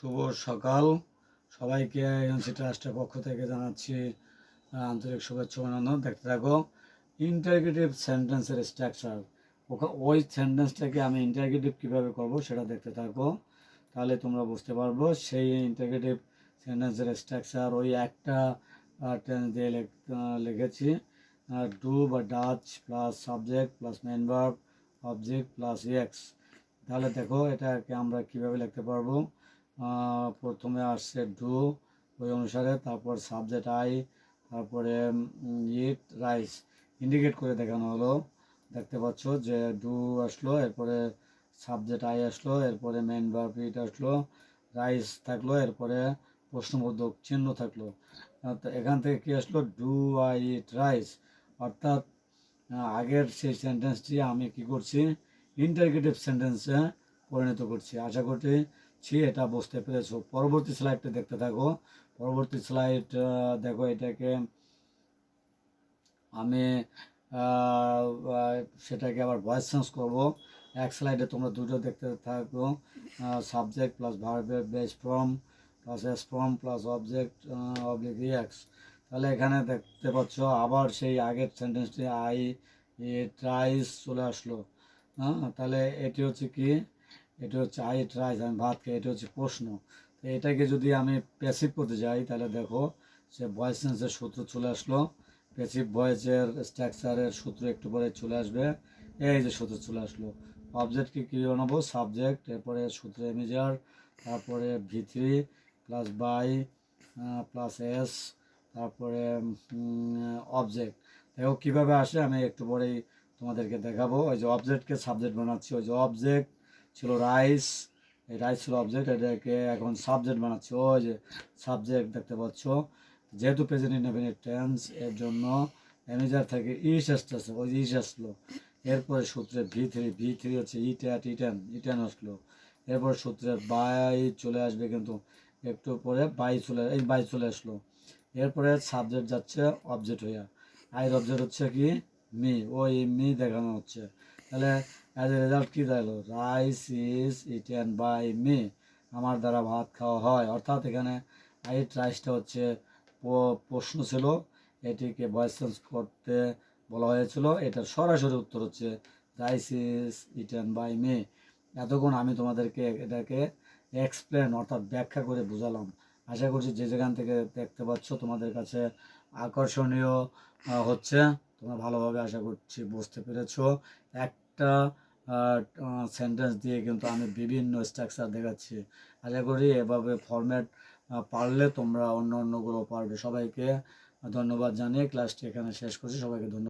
শুভ সকাল। সবাইকে এনসি ট্রাস্টের পক্ষ থেকে জানাচ্ছি আন্তরিক শুভেচ্ছা অভিনন্দন। দেখতে থাকো ইন্টারগেটিভ সেন্টেন্সের স্ট্রাকচার ওই সেন্টেন্সটাকে আমি ইন্টারগেটিভ কীভাবে করব সেটা দেখতে থাকো। তাহলে তোমরা বুঝতে পারব, সেই ইন্টারগেটিভ সেন্টেন্সের স্ট্রাকচার ওই একটা টেন্স দিয়ে লেখ- লিখেছি। ডু বা does plus subject plus main object plus X তাহলে দেখো, এটাকে আমরা কীভাবে লিখতে পারব? প্রথমে আসছে ডু, ওই অনুসারে, তারপর সাবজেক্ট আই, তারপরে ইট, রাইস, ইন্ডিকেট করে দেখানো হলো। দেখতে পাচ্ছ যে ডু আসলো, এরপরে সাবজেক্ট আই আসলো, এরপরে মেন ভার্ব ইট আসলো, রাইস থাকল, এরপরে প্রশ্নবোধক চিহ্ন থাকল। এখান থেকে কি আসলো? Do I eat rice. অর্থাৎ আগের সেই সেন্টেন্সটি আমি কি করছি? ইন্টারগেটিভ সেন্টেন্সে পরিণত করছি। আশা করছি এটা বুঝতে পেরেছ। পরবর্তী স্লাইডটা দেখতে থাকো। পরবর্তী স্লাইড দেখো এটাকে আমি সেটাকে আবার ভয়েস চেঞ্জ করব। এক স্লাইডে তোমরা দুটো দেখতে থাকো। সাবজেক্ট প্লাস ভার্বের base form plus S form plus object oblique reacts তাহলে এখানে দেখতে পাচ্ছ, আবার সেই আগের সেন্টেন্সটি আই ট্রাইস চলে আসলো। হ্যাঁ তাহলে এটি হচ্ছে কি? এটি হচ্ছে আই রাইস, আমি ভাত খাই এটা হচ্ছে প্রশ্ন। তো এটাকে যদি আমি প্যাসিভ করতে যাই, তাহলে দেখো সে ভয়েস সেন্সের সূত্র চলে আসলো। প্যাসিভ ভয়েসের স্ট্রাকচারের সূত্র একটু পরে চলে আসবে। এই যে সূত্র চলে আসলো। অবজেক্টকে কী বানাবো? সাবজেক্ট এরপরে সূত্র ইমেজার তারপরে V three plus by plus S তারপরে অবজেক্ট দেখো কীভাবে আসে, আমি একটু পরেই তোমাদেরকে দেখাবো। ওই যে অবজেক্টকে সাবজেক্ট বানাচ্ছি। ওই যে অবজেক্ট ছিল রাইস এই রাইস ছিল অবজেক্ট এটাকে এখন সাবজেক্ট বানাচ্ছ। যে সাবজেক্ট দেখতে পাচ্ছ। যেহেতু প্রেজেন্ট ইনডেফিনিট টেন্স এর জন্য ম্যানেজার থেকে ইস আসতেছে। ওই ইস আসলো। এরপরে সূত্রে ভি থ্রি ভি থ্রি হচ্ছে ই ট্যাট ইটেন ইটেন আসলো। এরপর সূত্রে বাই চলে আসবে কিন্তু একটু পরে বাই চলে, এই বাই চলে আসলো। এরপরে সাবজেক্ট যাচ্ছে অবজেক্ট হইয়া। আইর অবজেক্ট হচ্ছে কি? মি ওই মি দেখানো হচ্ছে। তাহলে অ্যাজ এ রেজাল্ট কী দাঁড়াল? Rice is eaten by me আমার দ্বারা ভাত খাওয়া হয়। অর্থাৎ এখানে আইট রাইসটা হচ্ছে প্রশ্ন ছিল। এটিকে ভয়েস চেঞ্জ করতে বলা হয়েছিল। এটার সরাসরি উত্তর হচ্ছে rice is eaten by me এতক্ষণ আমি তোমাদেরকে এটাকে এক্সপ্লেন অর্থাৎ ব্যাখ্যা করে বুঝালাম। আশা করছি যে যেখান থেকে দেখতে পাচ্ছ, তোমাদের কাছে আকর্ষণীয় হচ্ছে। তোমরা ভালোভাবে আশা করছি বুঝতে পেরেছ। একটা সেন্টেন্স দিয়ে কিন্তু আমি বিভিন্ন স্ট্রাকচার দেখাচ্ছি। আশা করি এভাবে ফর্ম্যাট পারলে তোমরা অন্য অন্যগুলো পারবে। সবাইকে ধন্যবাদ জানিয়ে ক্লাসটি এখানে শেষ করছি। সবাইকে ধন্যবাদ।